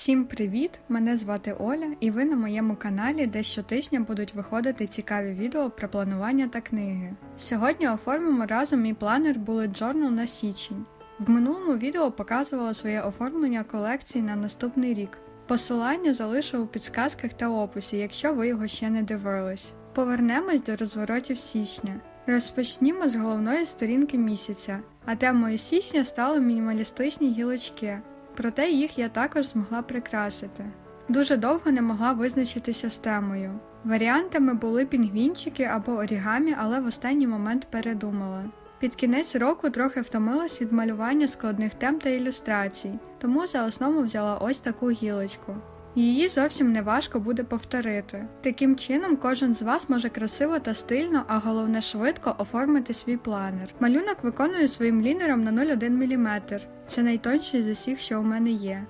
Всім привіт! Мене звати Оля, і ви на моєму каналі, де щотижня будуть виходити цікаві відео про планування та книги. Сьогодні оформимо разом мій планер Bullet Journal на січень. В минулому відео показувала своє оформлення колекції на наступний рік. Посилання залишу у підсказках та описі, якщо ви його ще не дивились. Повернемось до розворотів січня. Розпочнімо з головної сторінки місяця, а темою січня стали мінімалістичні гілочки проте їх я також змогла прикрасити. Дуже довго не могла визначитися з темою. Варіантами були пінгвінчики або орігамі, але в останній момент передумала. Під кінець року трохи втомилась від малювання складних тем та ілюстрацій, тому за основу взяла ось таку гілочку. Її зовсім не важко буде повторити. Таким чином, кожен з вас може красиво та стильно, а головне швидко оформити свій планер. Малюнок виконую своїм лінером на 0,1 мм. Це найтонший з усіх, що у мене є.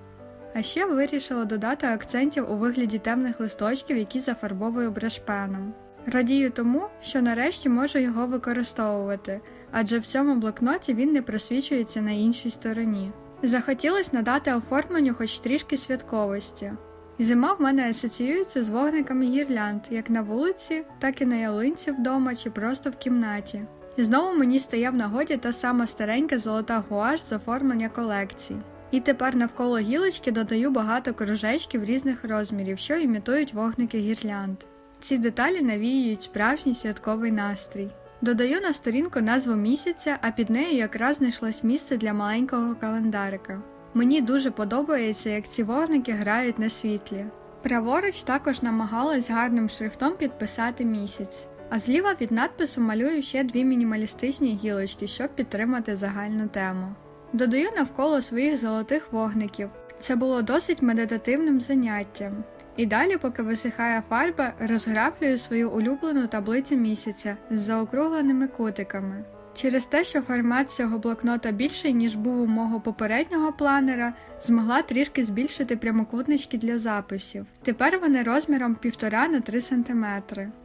А ще вирішила додати акцентів у вигляді темних листочків, які зафарбовую брешпеном. Радію тому, що нарешті можу його використовувати, адже в цьому блокноті він не просвічується на іншій стороні. Захотілося надати оформленню хоч трішки святковості. Зима в мене асоціюється з вогниками гірлянд, як на вулиці, так і на ялинці вдома чи просто в кімнаті. Знову мені стає в нагоді та сама старенька золота гуаш з оформлення колекцій. І тепер навколо гілочки додаю багато кружечків різних розмірів, що імітують вогники гірлянд. Ці деталі навіюють справжній святковий настрій. Додаю на сторінку назву місяця, а під нею якраз знайшлось місце для маленького календарика. Мені дуже подобається, як ці вогники грають на світлі. Праворуч також намагалась гарним шрифтом підписати місяць, а зліва від надпису малюю ще дві мінімалістичні гілочки, щоб підтримати загальну тему. Додаю навколо своїх золотих вогників. Це було досить медитативним заняттям. І далі, поки висихає фарба, розграфлюю свою улюблену таблицю місяця з заокругленими кутиками. Через те, що формат цього блокнота більший, ніж був у мого попереднього планера, змогла трішки збільшити прямокутнички для записів. Тепер вони розміром 1,5 на 3 см.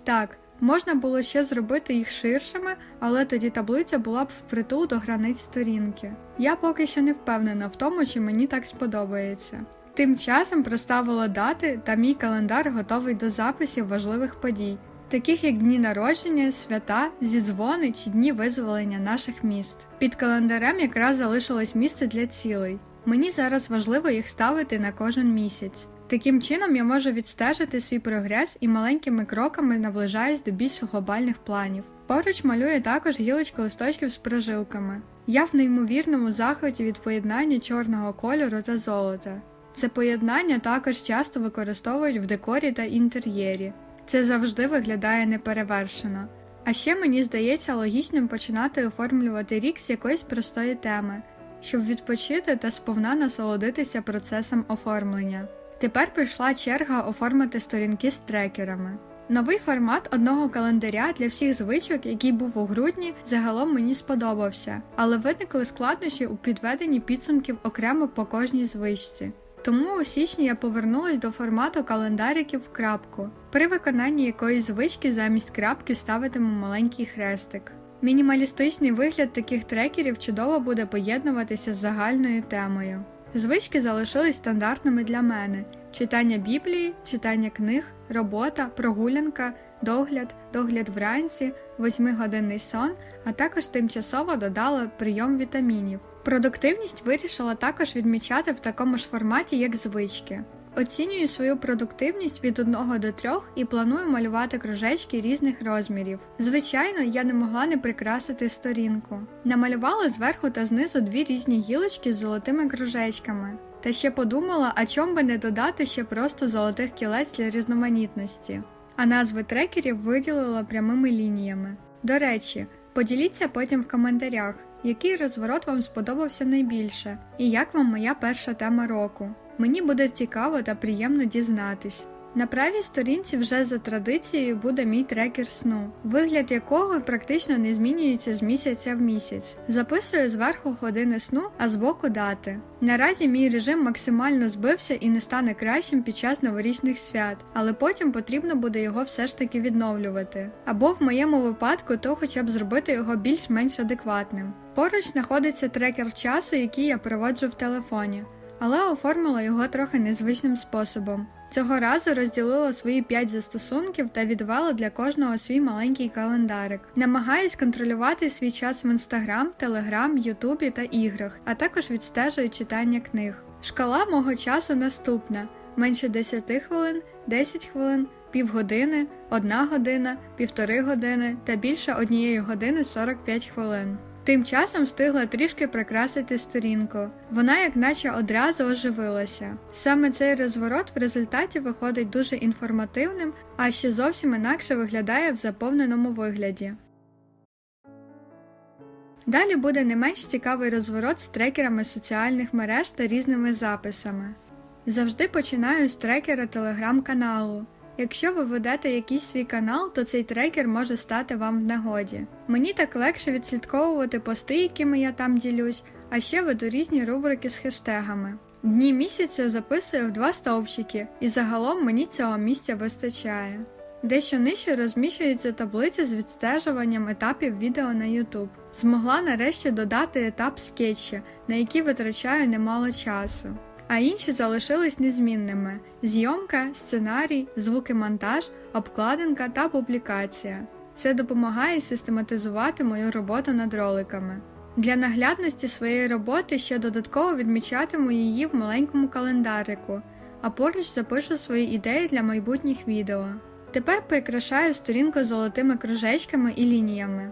Так, можна було ще зробити їх ширшими, але тоді таблиця була б впритул до границь сторінки. Я поки що не впевнена в тому, чи мені так сподобається. Тим часом проставила дати, та мій календар готовий до записів важливих подій, таких як дні народження, свята, зідзвони чи дні визволення наших міст. Під календарем якраз залишилось місце для цілей. Мені зараз важливо їх ставити на кожен місяць. Таким чином я можу відстежити свій прогрес і маленькими кроками наближаюсь до більш глобальних планів. Поруч малюю також гілочку листочків з прожилками. Я в неймовірному захваті від поєднання чорного кольору та золота. Це поєднання також часто використовують в декорі та інтер'єрі. Це завжди виглядає неперевершено. А ще мені здається логічним починати оформлювати рік з якоїсь простої теми, щоб відпочити та сповна насолодитися процесом оформлення. Тепер прийшла черга оформити сторінки з трекерами. Новий формат одного календаря для всіх звичок, який був у грудні, загалом мені сподобався, але виникли складнощі у підведенні підсумків окремо по кожній звичці. Тому у січні я повернулась до формату календариків в крапку. При виконанні якоїсь звички замість крапки ставитиму маленький хрестик. Мінімалістичний вигляд таких трекерів чудово буде поєднуватися з загальною темою. Звички залишились стандартними для мене: читання біблії, читання книг, робота, прогулянка, догляд, догляд вранці, восьмигодинний сон, а також тимчасово додала прийом вітамінів. Продуктивність вирішила також відмічати в такому ж форматі, як звички. Оцінюю свою продуктивність від 1 до 3 і планую малювати кружечки різних розмірів. Звичайно, я не могла не прикрасити сторінку. Намалювала зверху та знизу дві різні гілочки з золотими кружечками. Та ще подумала, а чом би не додати ще просто золотих кілець для різноманітності. А назви трекерів виділила прямими лініями. До речі, поділіться потім в коментарях, який розворот вам сподобався найбільше, і як вам моя перша тема року. Мені буде цікаво та приємно дізнатись. На правій сторінці вже за традицією буде мій трекер сну, вигляд якого практично не змінюється з місяця в місяць. Записую зверху години сну, а збоку дати. Наразі мій режим максимально збився і не стане кращим під час новорічних свят, але потім потрібно буде його все ж таки відновлювати. Або в моєму випадку, то хоча б зробити його більш-менш адекватним. Поруч знаходиться трекер часу, який я проводжу в телефоні. але оформила його трохи незвичним способом. Цього разу розділила свої 5 застосунків та відвела для кожного свій маленький календарик. Намагаюсь контролювати свій час в інстаграм, телеграм, ютубі та іграх, а також відстежую читання книг. Шкала мого часу наступна: менше 10 хвилин, 10 хвилин, півгодини, 1 година, півтори години та більше однієї години 45 хвилин. Тим часом встигла трішки прикрасити сторінку. Вона як наче одразу оживилася. Саме цей розворот в результаті виходить дуже інформативним, а ще зовсім інакше виглядає в заповненому вигляді. Далі буде не менш цікавий розворот з трекерами соціальних мереж та різними записами. Завжди починаю з трекера телеграм-каналу. Якщо ви ведете якийсь свій канал, то цей трекер може стати вам в нагоді. Мені так легше відслідковувати пости, якими я там ділюсь, а ще веду різні рубрики з хештегами. Дні місяця записую в два стовпчики, і загалом мені цього місця вистачає. Дещо нижче розміщується таблиця з відстежуванням етапів відео на YouTube. Змогла нарешті додати етап скетчі, на який витрачаю немало часу а інші залишились незмінними: зйомка, сценарій, звуки монтаж, обкладинка та публікація. Це допомагає систематизувати мою роботу над роликами. Для наглядності своєї роботи ще додатково відмічатиму її в маленькому календарику, а поруч запишу свої ідеї для майбутніх відео. Тепер прикрашаю сторінку золотими кружечками і лініями.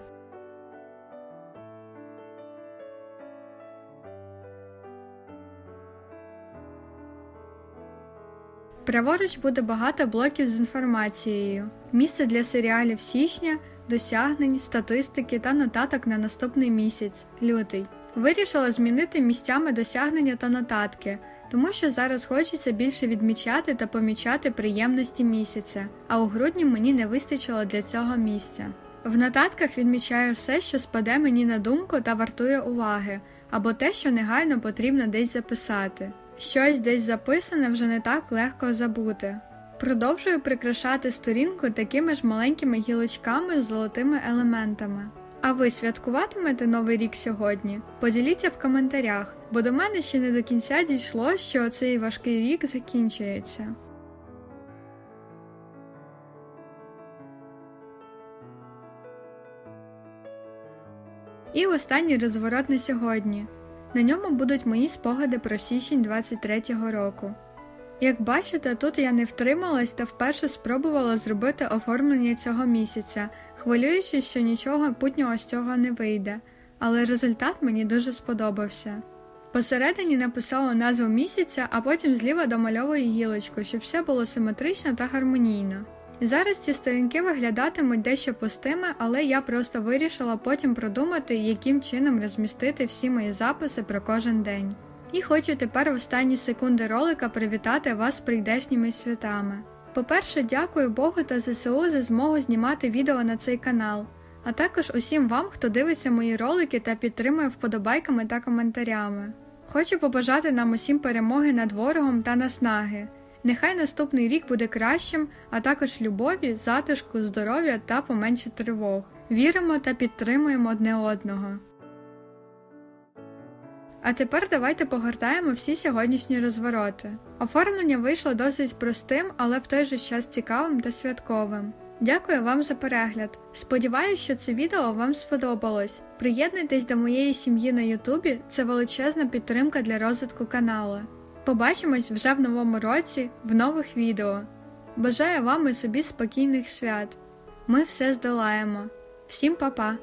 Праворуч буде багато блоків з інформацією, місце для серіалів січня, досягнень, статистики та нотаток на наступний місяць лютий. Вирішила змінити місцями досягнення та нотатки, тому що зараз хочеться більше відмічати та помічати приємності місяця, а у грудні мені не вистачило для цього місця. В нотатках відмічаю все, що спаде мені на думку та вартує уваги, або те, що негайно потрібно десь записати. Щось десь записане вже не так легко забути. Продовжую прикрашати сторінку такими ж маленькими гілочками з золотими елементами. А ви святкуватимете новий рік сьогодні? Поділіться в коментарях, бо до мене ще не до кінця дійшло, що цей важкий рік закінчується. І останній розворот на сьогодні. На ньому будуть мої спогади про січень 23-го року. Як бачите, тут я не втрималась та вперше спробувала зробити оформлення цього місяця, хвилюючись, що нічого путнього з цього не вийде, але результат мені дуже сподобався. Посередині написала назву місяця, а потім зліва домальовую гілочку, щоб все було симетрично та гармонійно. Зараз ці сторінки виглядатимуть дещо пустими, але я просто вирішила потім продумати, яким чином розмістити всі мої записи про кожен день. І хочу тепер в останні секунди ролика привітати вас з прийдешніми святами. По-перше, дякую Богу та ЗСУ за змогу знімати відео на цей канал, а також усім вам, хто дивиться мої ролики та підтримує вподобайками та коментарями. Хочу побажати нам усім перемоги над ворогом та наснаги. Нехай наступний рік буде кращим, а також любові, затишку, здоров'я та поменше тривог. Віримо та підтримуємо одне одного. А тепер давайте погортаємо всі сьогоднішні розвороти. Оформлення вийшло досить простим, але в той же час цікавим та святковим. Дякую вам за перегляд. Сподіваюсь, що це відео вам сподобалось. Приєднуйтесь до моєї сім'ї на Ютубі, це величезна підтримка для розвитку каналу. Побачимось вже в новому році, в нових відео. Бажаю вам і собі спокійних свят. Ми все здолаємо. Всім па-па!